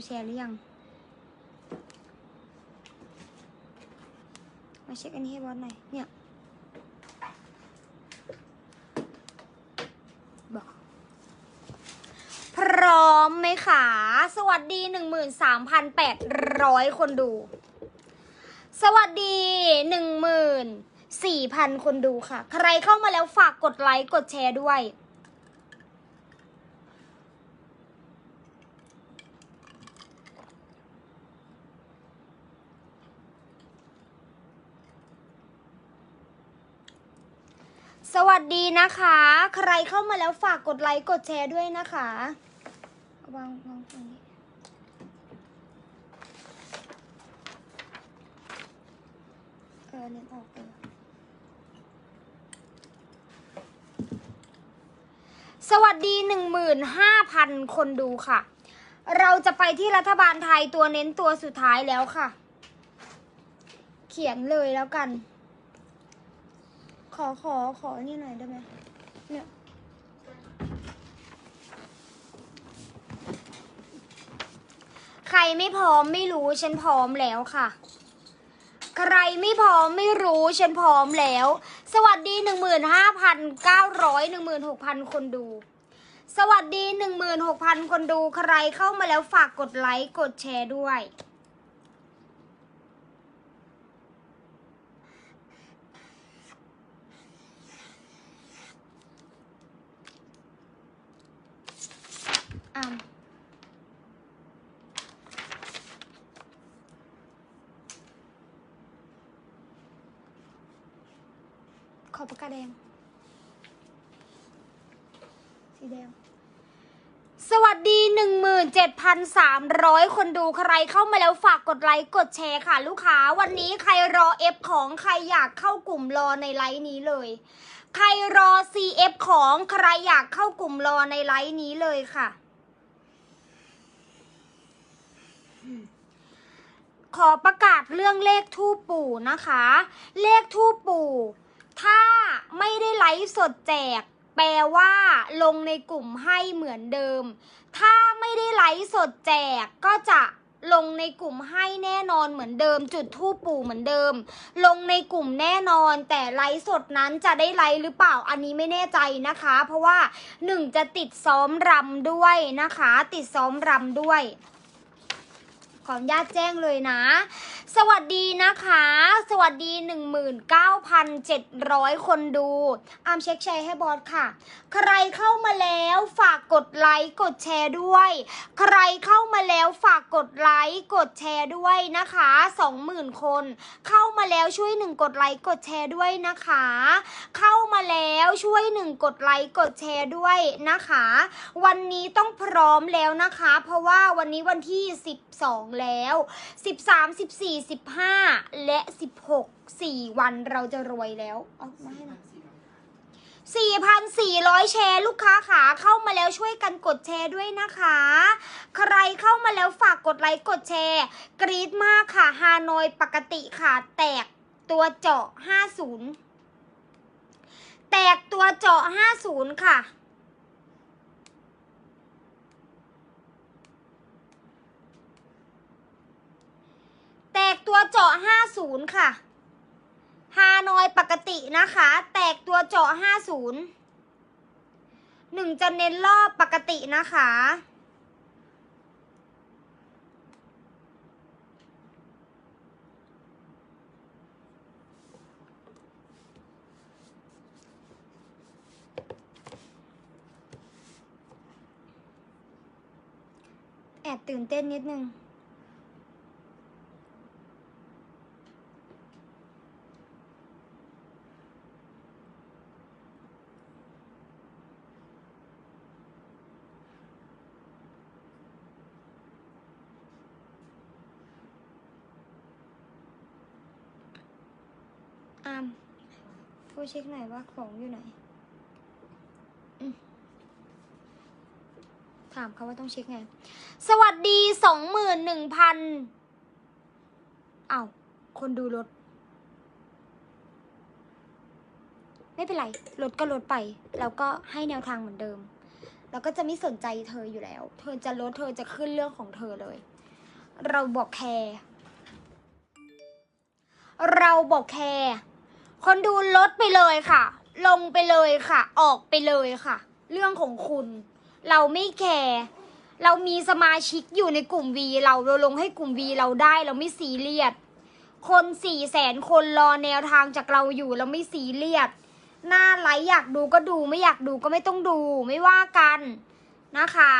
กูแชร์หรือยัง มาเช็คอันนี้ให้บอสหน่อย เนี่ย บอก พร้อมไหมคะ สวัสดี 13,800 คนดู สวัสดี 14,000 คนดูค่ะ ใครเข้ามาแล้วฝากกดไลค์ กดแชร์ด้วย วัสดีนะคะ ใครเข้ามาแล้วฝากกดไลค์กดแชร์ด้วยนะคะวางวางตรงนี้เออเล่นออกเออสวัสดีหนึ่งหมื่นห้าพันคนดูค่ะ เราจะไปที่รัฐบาลไทยตัวเน้นตัวสุดท้ายแล้วค่ะ เขียนเลยแล้วกัน ขอขอขอนี่หน่อยได้ไหมเนี่ยใครไม่พร้อมไม่รู้ฉันพร้อมแล้วค่ะ ใครไม่พร้อมไม่รู้ฉันพร้อมแล้ว สวัสดีหนึ่งหมื่นห้าพันเก้าร้อยหนึ่งหมื่นหกพันคนดู สวัสดีหนึ่งหมื่นหกพันคนดู ใครเข้ามาแล้วฝากกดไลค์กดแชร์ด้วย อ่าขอปากกาแดง สีแดง สวัสดี 17,300 คนดูใครเข้ามาแล้วฝากกดไลค์กดแชร์ค่ะ ลูกค้าวันนี้ใครรอ F ของใครอยากเข้ากลุ่มรอในไลฟ์นี้เลย ใครรอ CF ของใครอยากเข้ากลุ่มรอในไลฟ์นี้เลยค่ะ ขอประกาศเรื่องเลขทูปปู่นะคะ เลขทูปปู่ ถ้าไม่ได้ไลฟ์สดแจก แปลว่าลงในกลุ่มให้เหมือนเดิม ถ้าไม่ได้ไลฟ์สดแจกก็จะลงในกลุ่มให้แน่นอนเหมือนเดิม จุดทูปปู่เหมือนเดิม ลงในกลุ่มแน่นอน แต่ไลฟ์สดนั้นจะได้ไลฟ์หรือเปล่าอันนี้ไม่แน่ใจนะคะ เพราะว่าหนึ่งจะติดซ้อมรำด้วยนะคะ ติดซ้อมรำด้วย ขออนุญาตแจ้งเลยนะ สวัสดีนะคะ สวัสดี 19,700 คนดูอามเช็คแชร์ให้บอสค่ะ ใครเข้ามาแล้วฝากกดไลค์กดแชร์ด้วย ใครเข้ามาแล้วฝากกดไลค์กดแชร์ด้วยนะคะ 20,000 คน เข้ามาแล้วช่วยหนึ่งกดไลค์กดแชร์ด้วยนะคะ เข้ามาแล้วช่วยหนึ่งกดไลค์กดแชร์ด้วยนะคะ วันนี้ต้องพร้อมแล้วนะคะ เพราะว่าวันนี้วันที่ 12แล้ว 13 14 15 และ 16 4 วันเราจะรวยแล้วเอามาให้หน่อย4,400 แชร์ลูกค้าขาเข้ามาแล้วช่วยกันกดแชร์ด้วยนะคะ ใครเข้ามาแล้วฝากกดไลค์กดแชร์ กรี๊ดมากค่ะฮานอยปกติค่ะ แตกตัวเจาะ 50 แตกตัวเจาะ 50 ค่ะ แตกตัวเจาะ 50 ค่ะ ฮานอยปกตินะคะ แตกตัวเจาะ 50หนึ่งจะเน้นรอบปกตินะคะ แอบตื่นเต้นนิดนึง อามโทรเช็คหน่อยว่าของอยู่ไหน ถามเขาว่าต้องเช็คไง สวัสดีสองหมื่นหนึ่งพันอ้าวคนดูรถ ไม่เป็นไรรถก็ลดไป แล้วก็ให้แนวทางเหมือนเดิม แล้วก็จะไม่สนใจเธออยู่แล้ว เธอจะลดเธอจะขึ้นเรื่องของเธอเลย เราบอกแคร์เราบอกแคร์ คนดูลดไปเลยค่ะ ลงไปเลยค่ะ ออกไปเลยค่ะ เรื่องของคุณ เราไม่แคร์เรามีสมาชิกอยู่ในกลุ่มวีเราเราลงให้กลุ่มวีเราได้เราไม่ซีเรียสคนสี่แสนคนรอแนวทางจากเราอยู่เราไม่ซีเรียสหน้าไลฟ์อยากดูก็ดูไม่อยากดูก็ไม่ต้องดูไม่ว่ากันนะคะ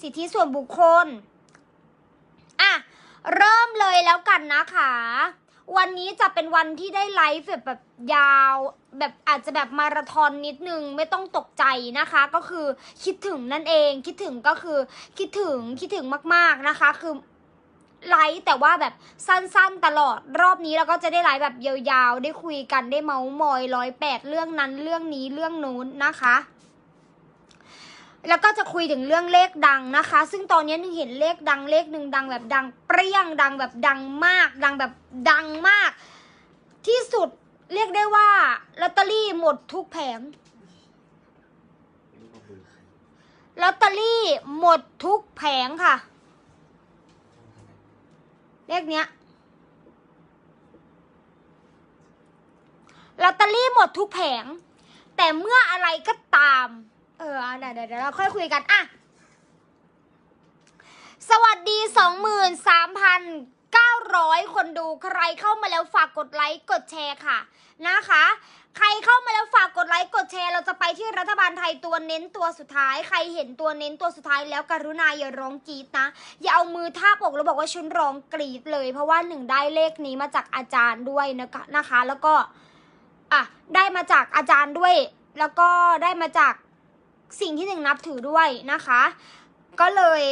สิทธิส่วนบุคคล อะ เริ่มเลยแล้วกันนะคะ วันนี้จะเป็นวันที่ได้ไลฟ์แบบแบบยาว แบบอาจจะแบบมาราธอนนิดนึงไม่ต้องตกใจนะคะ ก็คือคิดถึงนั่นเองคิดถึงก็คือคิดถึงคิดถึงมากๆนะคะ คือไลฟ์แต่ว่าแบบสั้นๆตลอดรอบนี้เราก็จะได้ไลฟ์แบบยาวๆ ได้คุยกันได้เมาส์มอยร้อยแปดเรื่องนั้นเรื่องนี้เรื่องนู้นนะคะ แล้วก็จะคุยถึงเรื่องเลขดังนะคะ ซึ่งตอนนี้นึงเห็นเลขดังเลขหนึ่งดังแบบดัง เปรี้ยงดังแบบดังมาก ดังแบบดังมาก ที่สุดเรียกได้ว่าลอตเตอรี่หมดทุกแผงลอตเตอรี่หมดทุกแผงค่ะ เลขเนี้ยลอตเตอรี่หมดทุกแผง แต่เมื่ออะไรก็ตาม เออเดี๋ยวเดี๋ยวเราค่อยคุยกันอะสวัสดี 23,900 คนดูใครเข้ามาแล้วฝากกดไลค์กดแชร์ค่ะนะคะ ใครเข้ามาแล้วฝากกดไลค์กดแชร์ เราจะไปที่รัฐบาลไทยตัวเน้นตัวสุดท้าย ใครเห็นตัวเน้นตัวสุดท้ายแล้วกรุณาอย่าร้องกรีดนะ อย่าเอามือทาบอกแล้วบอกว่าฉันร้องกรีดเลย เพราะว่าหนึ่งได้เลขนี้มาจากอาจารย์ด้วยนะคะนะคะ แล้วก็อะได้มาจากอาจารย์ด้วย แล้วก็ได้มาจาก สิ่งที่หนึ่งนับถือด้วยนะคะ ก็เลย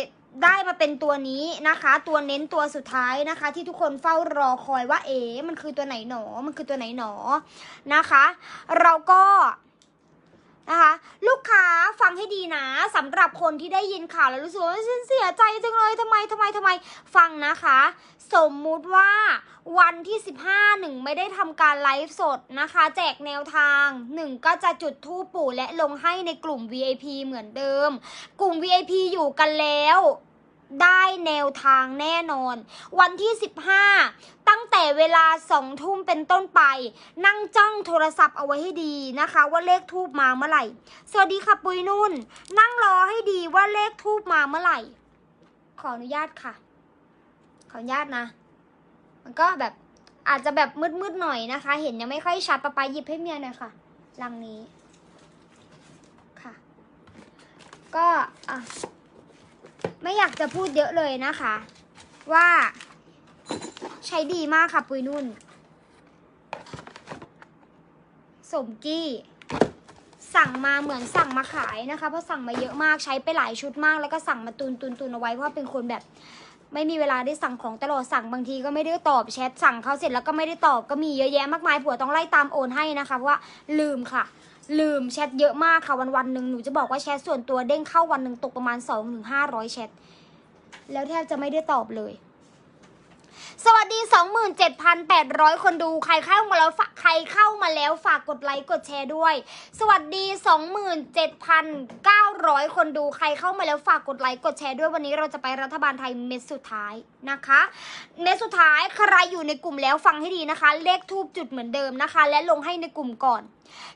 ได้มาเป็นตัวนี้นะคะ ตัวเน้นตัวสุดท้ายนะคะ ที่ทุกคนเฝ้ารอคอยว่าเอ๋มันคือตัวไหนหนอ มันคือตัวไหนหนอนะคะ เราก็ นะคะ ลูกค้าฟังให้ดีนะสำหรับคนที่ได้ยินข่าวแล้วรู้สึกว่าฉันเสียใจจังเลยทำไมทำไมทำไมฟังนะคะ สมมุติว่าวันที่ 15หนึ่งไม่ได้ทำการไลฟ์สดนะคะ แจกแนวทางหนึ่งก็จะจุดทูปปู่และลงให้ในกลุ่ม VIP เหมือนเดิม กลุ่ม VIP อยู่กันแล้ว ได้แนวทางแน่นอน วันที่ 15 ตั้งแต่เวลาสองทุ่มเป็นต้นไป นั่งจ้องโทรศัพท์เอาไว้ให้ดีนะคะ ว่าเลขทูบมาเมื่อไหร่ สวัสดีค่ะปุยนุ่น นั่งรอให้ดีว่าเลขทูบมาเมื่อไหร่ ขออนุญาตค่ะ ขออนุญาตนะ มันก็แบบอาจจะแบบมืดๆหน่อยนะคะ เห็นยังไม่ค่อยชัดปะปาหยิบให้เมียหน่อยค่ะลังนี้ค่ะ ก็อะ ไม่อยากจะพูดเยอะเลยนะคะ ว่าใช้ดีมากค่ะปุยนุ่น สมกี้ สั่งมาเหมือนสั่งมาขายนะคะ เพราะสั่งมาเยอะมากใช้ไปหลายชุดมาก แล้วก็สั่งมาตุนตุนตุนเอาไว้เพราะเป็นคนแบบ ไม่มีเวลาได้สั่งของตลอดสั่งบางทีก็ไม่ได้ตอบแชทสั่งเขาเสร็จแล้วก็ไม่ได้ตอบก็มีเยอะแยะมากมายผัวต้องไล่ตามโอนให้นะคะเพราะว่าลืมค่ะ ลืมแชทเยอะมากค่ะวันวันหนึ่งหนูจะบอกว่าแชทส่วนตัวเด้งเข้าวันหนึ่งตกประมาณ2องถึงห้าร้อยแชท แล้วแทบจะไม่ได้ตอบเลย สวัสดี 27,800 คนดูใครเข้ามาแล้วใครเข้ามาแล้วฝากกดไลค์กดแชร์ด้วย สวัสดี 27,900 คนดูใครเข้ามาแล้วฝากกดไลค์กดแชร์ด้วยวันนี้เราจะไปรัฐบาลไทยเม็ดสุดท้ายนะคะ เม็ดสุดท้ายใครอยู่ในกลุ่มแล้วฟังให้ดีนะคะ เลขทูบจุดเหมือนเดิมนะคะ และลงให้ในกลุ่มก่อน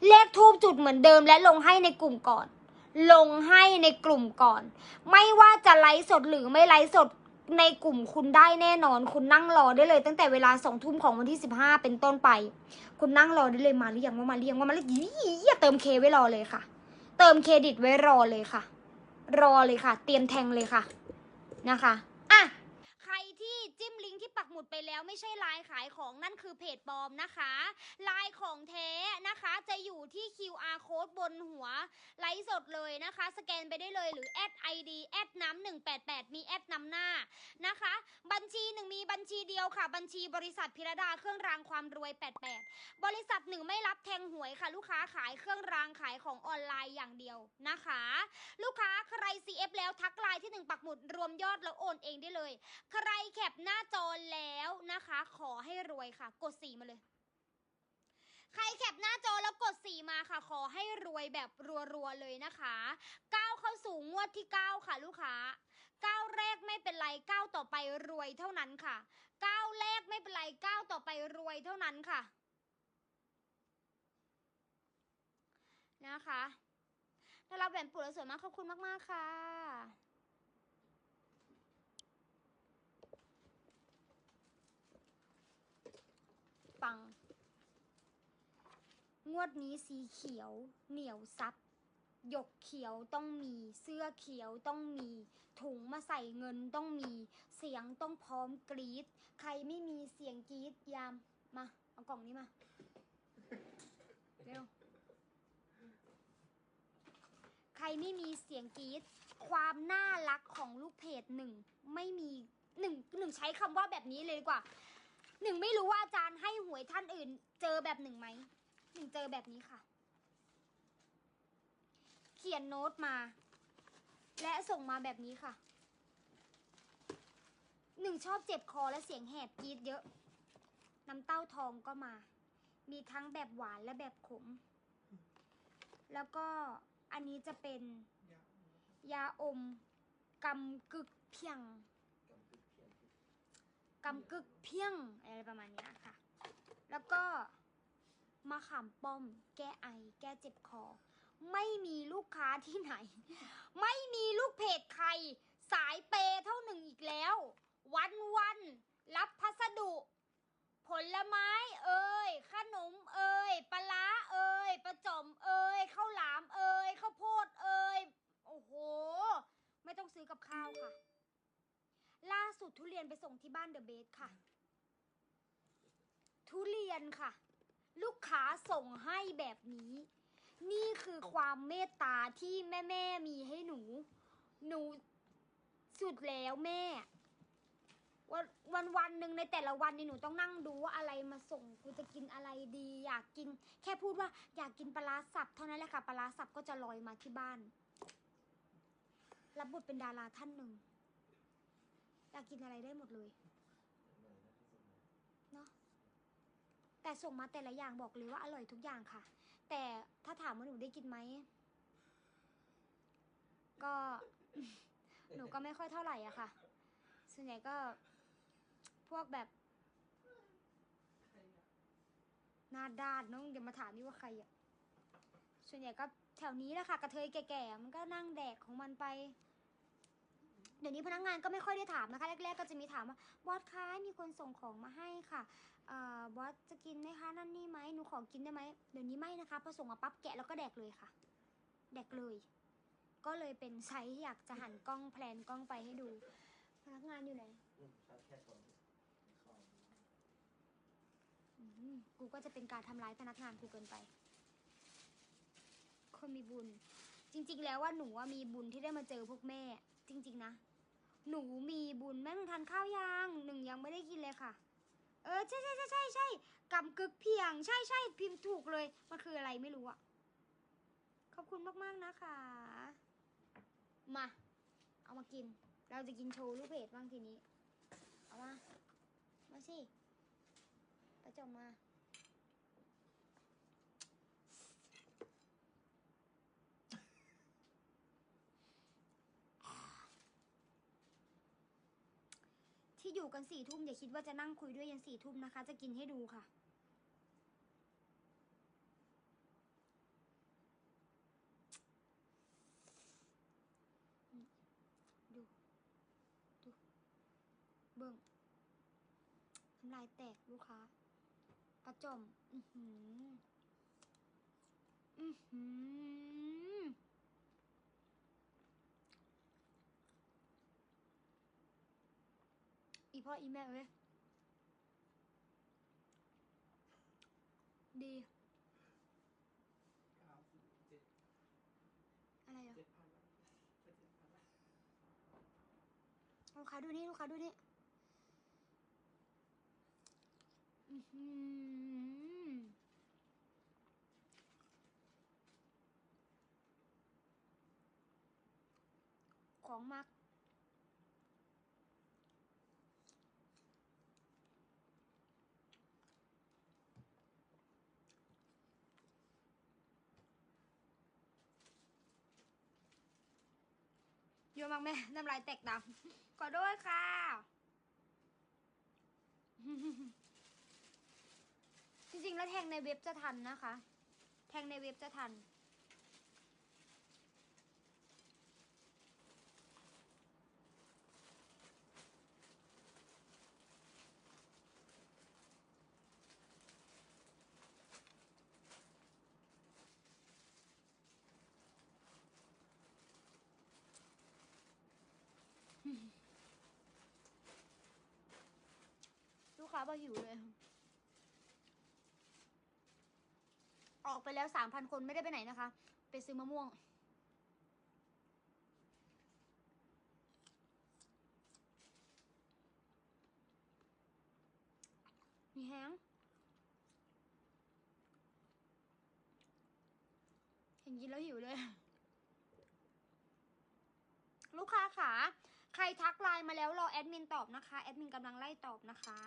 เลขทูบจุดเหมือนเดิม และลงให้ในกลุ่มก่อน ลงให้ในกลุ่มก่อน ไม่ว่าจะไลฟ์สดหรือไม่ไลฟ์สด ในกลุ่มคุณได้แน่นอน คุณนั่งรอได้เลย ตั้งแต่เวลาสองทุ่มของวันที่สิบห้าเป็นต้นไป คุณนั่งรอได้เลยมาหรือยังว่ามาเรียงว่ามาหรือยังอย่าเติมเคไว้รอเลยค่ะ เติมเครดิตไว้รอเลยค่ะ รอเลยค่ะ เตรียมแทงเลยค่ะนะคะอะใครที่จิ้มลิงก์ที่ปักหมุ ดไปแล้วไม่ใช่ไลน์ขายของนั่นคือเพจปลอมนะคะไลน์ของแท้นะคะจะอยู่ที่ QR code บนหัวไลฟ์สดเลยนะคะ สแกนไปได้เลยหรือแอด ID แอดน้ำ188มีแอดนำหน้านะคะ บัญชีหนึ่งมีบัญชีเดียวค่ะ บัญชีบริษัทพิรดาเครื่องรางความรวย88บริษัทหนึ่งไม่รับแทงหวยค่ะ ลูกค้าขายเครื่องรางขายของออนไลน์อย่างเดียวนะคะ ลูกค้าใคร CF แล้วทักไลน์ที่หนึ่งปักหมุดรวมยอดแล้วโอนเองได้เลย ใครแคปหน้าจอแล้วแล้วนะคะ ขอให้รวยค่ะ กดสีมาเลย ใครแคปหน้าจอแล้วกดสีมาค่ะ ขอให้รวยแบบรัวๆเลยนะคะก้าวเข้าสู่งวดที่เก้าค่ะ ลูกค้าก้าวแรกไม่เป็นไรก้าวต่อไปรวยเท่านั้นค่ะก้าวแรกไม่เป็นไรก้าวต่อไปรวยเท่านั้นค่ะ นะคะได้รับแหวนปู่แล้วสวยมากขอบคุณมากๆค่ะ ปัง งวดนี้สีเขียว เหนียวซับหยกเขียวต้องมี เสื้อเขียวต้องมี ถุงมาใส่เงินต้องมี เสียงต้องพร้อมกรีด ใครไม่มีเสียงกรีดยาม มา เอากล่องนี้มา เร็ว ใครไม่มีเสียงกรีด ความน่ารักของลูกเพจหนึ่ง ไม่มีหนึ่งหนึ่งใช้คำว่าแบบนี้เลยดีกว่า หนึ่งไม่รู้ว่าอาจารย์ให้หวยท่านอื่น เจอแบบหนึ่งไหมหนึ่งเจอแบบนี้ค่ะ เขียนโน้ตมา และส่งมาแบบนี้ค่ะ หนึ่งชอบเจ็บคอและเสียงแหบกรีดเยอะ น้ำเต้าทองก็มา มีทั้งแบบหวานและแบบขม แล้วก็อันนี้จะเป็น ยาอมกำกึกเพียง กำกึกเพียงอะไรประมาณนี้ค่ะ แล้วก็มะขามป้อม แก้ไอ แก้เจ็บคอ ไม่มีลูกค้าที่ไหน ไม่มีลูกเพจใคร สายเปย์เท่าหนึ่งอีกแล้ว วันวันรับพัสดุ ผลไม้เอ่ยขนมเอ่ยปลาร้าเอ่ยประจอมเอ่ยข้าวหลามเอ่ยข้าวโพดเอ่ยโอ้โห ไม่ต้องซื้อกับข้าวค่ะ ล่าสุดทุเรียนไปส่งที่ บ้านเดอะเบสค่ะ ทุเรียนค่ะ ลูกค้าส่งให้แบบนี้ นี่คือความเมตตาที่แม่แม่ๆมีให้หนู หนูสุดแล้วแม่ วันวันวันหนึ่งในแต่ละวันนี่หนูต้องนั่งดูว่าอะไรมาส่งกูจะกินอะไรดี อยากกิน แค่พูดว่าอยากกินปลาร้าสับเท่านั้นแหละค่ะปลาร้าสับก็จะลอยมาที่บ้าน รับบทเป็นดาราท่านหนึ่ง อยากกินอะไรได้หมดเลยเนาะแต่ส่งมาแต่ละอย่างบอกเลยว่าอร่อยทุกอย่างค่ะ แต่ถ้าถามว่าหนูได้กินไหมก็ หนูก็ไม่ค่อยเท่าไหร่อะค่ะ ส่วนใหญ่ก็พวกแบบหน้าด้านน้องเดี๋ยวมาถามนี่ว่าใครอะส่วนใหญ่ก็แถวนี้แหละค่ะ กระเทยแก่ๆมันก็นั่งแดกของมันไป ดี๋ยวนี้พนักงานก็ไม่ค่อยได้ถามนะคะ แรก ๆ ก็จะมีถามว่าบอสคะมีคนส่งของมาให้ค่ะเอ่อบอสจะกินไหมคะนั่นนี่ไหมหนูขอกินได้ไหมเดี๋ยวนี้ไม่นะคะพอส่งมาปั๊บแกะแล้วก็แดกเลยค่ะ แดกเลย ก็เลยเป็นไซส์อยากจะหันกล้องแพลนกล้องไปให้ดู พนักงานอยู่ไหนอืมชาร์จแค่สองของอืมกูก็จะเป็นการทำร้ายพนักงานกูเกินไป คนมีบุญ จริง ๆ แล้วว่าหนูว่ามีบุญที่ได้มาเจอพวกแม่ จริง ๆ นะ หนูมีบุญแม่มึงทานข้าวยังหนึ่งยังไม่ได้กินเลยค่ะ เออใช่ใช่ใช่ใช่ใช่กำกึกเพียง ใช่ใช่พิมพ์ถูกเลยมันคืออะไรไม่รู้อะขอบคุณมากๆนะคะ มา เอามากิน เราจะกินโชว์ลูกเพจบ้างทีนี้ เอามา มาสิประจบมา อยู่กันสี่ทุ่มอย่าคิดว่าจะนั่งคุยด้วยยันสี่ทุ่มนะคะ จะกินให้ดูค่ะ ดู ดู เบิ่งน้ำลายแตกลูกค้าประจม อือหือ อือหือ อี พ่ออีแม่เว้ยดี เก้าสิบเจ็ดอะไรอะ เจ็ดพันละเจ็ดพันละลูกค้าดูนี่ลูกค้าดูนี่อือหือของมัก เยอะมากแม่ น้ำลายแตกดำขอโทษค่ะ จริงๆ แล้วแทงในเว็บจะทันนะคะ แทงในเว็บจะทัน อกหิวเลย ออกไปแล้วสามพันคนไม่ได้ไปไหนนะคะ ไปซื้อมะม่วง มีแห้งเห็นกินแล้วหิวเลย ลูกค้าค่ะใครทักไลน์มาแล้วรอแอดมินตอบนะคะ แอดมินกำลังไล่ตอบนะคะ